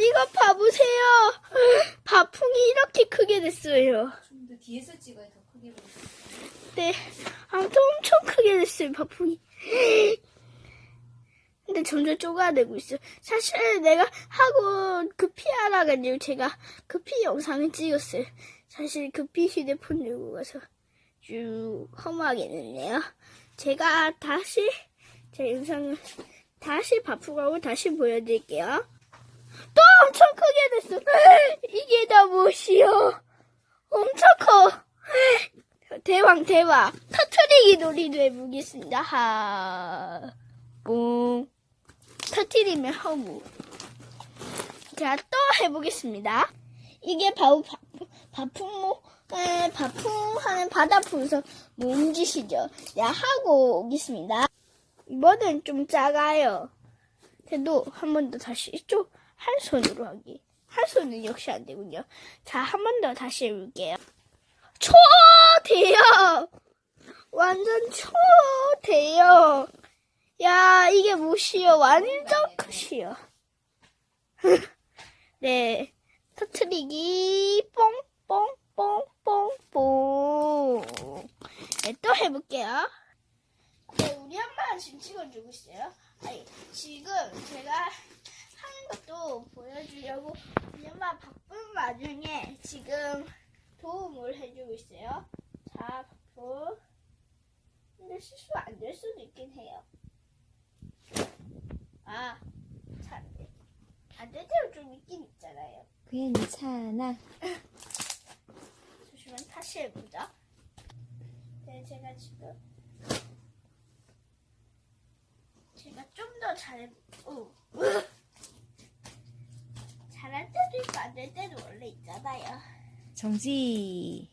이거 봐보세요. 바풍이 이렇게 크게 됐어요. 좀 더 뒤에서 찍어야 더 크게 보여. 네, 아무튼 엄청 크게 됐어요, 바풍이. 근데 점점 쪼가되고 있어요. 사실 내가 하고 급히 알아가지고 제가 급히 영상을 찍었어요. 사실 급히 휴대폰 들고 가서 쭉 허무하게 됐네요. 제가 다시 제 영상을 다시 바쁘고 다시 보여드릴게요. 또 엄청 크게 됐어. 이게 다 무엇이요? 엄청 커. 대왕 대왕 터트리기 놀이도 해보겠습니다. 하, 뿡. 터트리면 허무. 자, 또 해보겠습니다. 이게 바로 바, 바풍모, 에, 바풍하는 바다 풍선 몸짓이죠. 자, 하고 오겠습니다. 이번엔 좀 작아요. 그래도 한 번 더 다시 이쪽 한 손으로 하기. 한 손은 역시 안 되군요. 자, 한 번 더 다시 해볼게요. 초대형! 완전 초대형! 야, 이게 무엇이요? 완전 크시요. 네. 터트리기, 뽕, 뽕, 뽕, 뽕, 뽕. 네, 또 해볼게요. 네, 우리 엄마가 지금 찍어주고 있어요. 아니, 지금 제가 하는 것도 보여주려고 엄마 바쁜 와중에 지금 도움을 해주고 있어요. 자, 바쁜. 근데 실수 안 될 수도 있긴 해요. 아, 참. 안 될 때도 좀 있긴 있잖아요. 괜찮아. 잠시만 다시 해보자. 네, 제가 지금 제가 좀 더 잘해. 오. 잘할 때도 있고 안 될 때도 원래 있잖아요. 정지.